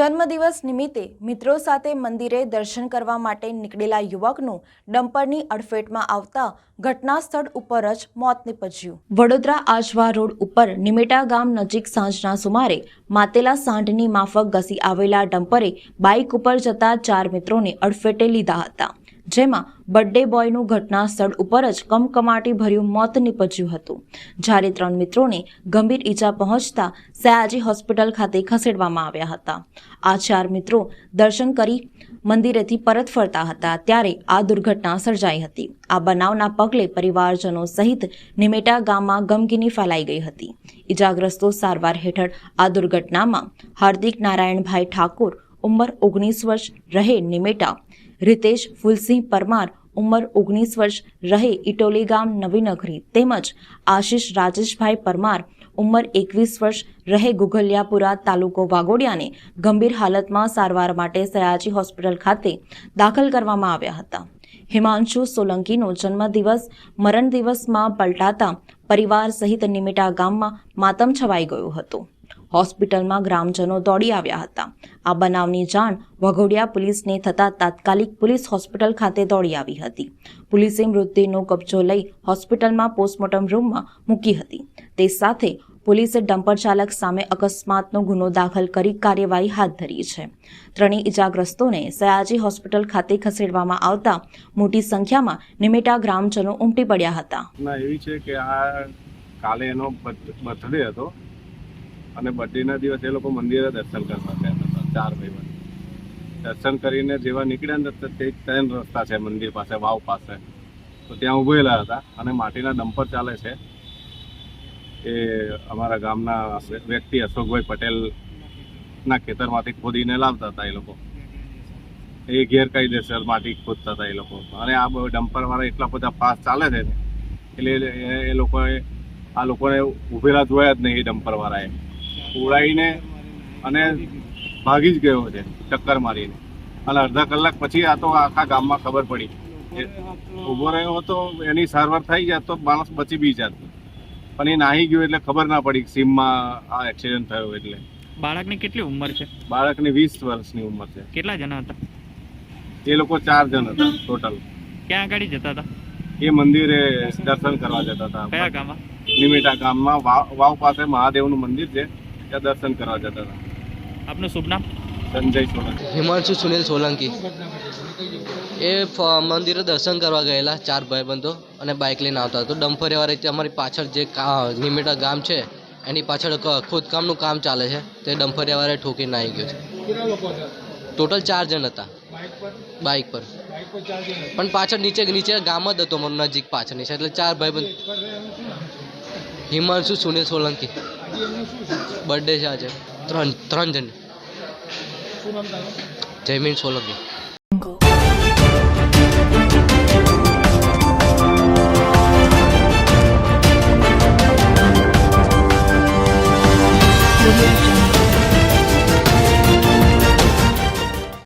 જન્મદિવસ નિમિત્તે મિત્રો સાથે મંદિરે દર્શન કરવા માટે નીકળેલા યુવકનું ડમ્પરની અડફેટમાં આવતા ઘટના સ્થળ ઉપર જ મોત નીપજ્યું. વડોદરા આજવા રોડ ઉપર નિમેટા ગામ નજીક સાંજના સુમારે માતેલા સાંઢની માફક ઘસી આવેલા ડમ્પરે બાઇક ઉપર જતા ચાર મિત્રોને અડફેટે લીધા હતા. જેમાં બર્થડે બોયનું ઘટના સ્થળ ઉપર જ કમકમાટી ભર્યું મોત નીપજ્યું હતું. જ્યારે ત્રણ મિત્રોને ગંભીર ઈજા પહોંચતા સયાજી હોસ્પિટલ ખાતે ખસેડવામાં આવ્યા હતા. આ ચાર મિત્રો દર્શન કરી મંદિરેથી પરત ફરતા હતા ત્યારે આ દુર્ઘટના સર્જાઈ હતી. આ બનાવના પગલે પરિવારજનો સહિત નિમેટા ગામમાં ગમગીની ફેલાઈ ગઈ હતી. ઈજાગ્રસ્તો સારવાર હેઠળ આ દુર્ઘટનામાં હાર્દિક નારાયણભાઈ ઠાકોર ઉંમર ઓગણીસ વર્ષ, રહે નિમેટા રિતેશ ફુલસિંહ પરમાર ઉંમર ઓગણીસ વર્ષ રહે ઇટોલી ગામ નવીનગરી તેમજ આશિષ રાજેશભાઈ પરમાર ઉંમર એકવીસ વર્ષ રહે ગુગલિયાપુરા તાલુકો વાગોડિયાને ગંભીર હાલતમાં સારવાર માટે સયાજી હોસ્પિટલ ખાતે દાખલ કરવામાં આવ્યા હતા. હિમાંશુ સોલંકીનો જન્મદિવસ મરણ દિવસમાં પલટાતા પરિવાર સહિત નિમિટા ગામમાં માતમ છવાઈ ગયું હતો. હોસ્પિટલમાં ગ્રામજનો દોડી આવ્યા હતા. આ બનાવની જાણ વઘોડિયા પોલીસને થતાં તાત્કાલિક પોલીસ હોસ્પિટલ ખાતે દોડી આવી હતી. પોલીસે મૃતદેહનો કબજો લઈ હોસ્પિટલમાં પોસ્ટમોર્ટમ રૂમમાં મૂકી હતી. તે સાથે પોલીસે ડમ્પર ચાલક સામે અકસ્માતનો ગુનો દાખલ કરી કાર્યવાહી હાથ ધરી છે. ત્રણેય ઇજાગ્રસ્તોને સયાજી હોસ્પિટલ ખાતે ખસેડવામાં આવતા મોટી સંખ્યામાં નિમેટા ગ્રામજનો ઉમટી પડ્યા હતા. એવી છે કે આ કાલે એનો બર્થડે હતો. અને બર્થડેના દિવસે એ લોકો મંદિરે દર્શન કરવા ગયા હતા ચાર ભાઈ દર્શન કરીને જેવા નીકળ્યા ને તે ત્રણ રસ્તા છે, મંદિર પાસે, વાવ પાસે. તો ત્યાં ઉભેલા હતા અને માટીના ડમ્પર ચાલે છે. એ અમારા ગામના વ્યક્તિ અશોકભાઈ પટેલના ખેતરમાંથી ખોદીને લાવતા હતા એ લોકો. એ ગેરકાયદેસર માટી ખોદતા હતા એ લોકો. અને આ ડમ્પરવાળા એટલા બધા પાસ ચાલે છે એટલે એ- લોકોએ, આ લોકોને ઉભેલા જોયા જ નહીં એ ડમ્પર વાળાએ ઉડાઈને અને ભાગી જ ગયો છે ચક્કર મારીને. અને અડધા કલાક પછી આ તો આખા ગામમાં ખબર પડી. ઊભો રહ્યો હતો એની સારવાર થઈ જાત તો માણસ બચી બી જાત. પણ એ નાહી ગયો એટલે ખબર ના પડી સીમમાં આ એક્સિડન્ટ થયો એટલે. બાળકની કેટલી ઉંમર છે? બાળકની વીસ વર્ષની ઉંમર છે. કેટલા જણા હતા? એ લોકો ચાર જણ હતા ટોટલ ક્યાં આગળ જતા હતા? એ મંદિરે દર્શન કરવા જતા હતા. કયા ગામમાં? નિમિટા ગામમાં વાવ વાવ પાસે મહાદેવનું મંદિર છે. ત્યાં દર્શન કરવા જતા હતા આપનું શુભ નામ સંજય સોલંકી હિમાંશુ સુનિલ સોલંકી એ મંદિરે દર્શન કરવા ગયેલા ચાર ભાઈબંધો અને બાઇક લઈને આવતા તો ડમ્ફરિયાવાળા અમારી પાછળ જે નિમેટા ગામ છે એની પાછળ ખોદકામનું કામ ચાલે છે તે ડમ્ફરિયાવાળાએ ઠોકીને આવી ગયો છે. ટોટલ ચાર જણ હતા. બાઇક પર? પણ પાછળ નીચે નીચે ગામ જ હતો મારું નજીક પાછળની છે એટલે ચાર ભાઈબંધ હિમાંશુ સુનિલ સોલંકી. બર્થડે છે આજે. ત્રણ ત્રણ જણ. જયમીન સોલંકી.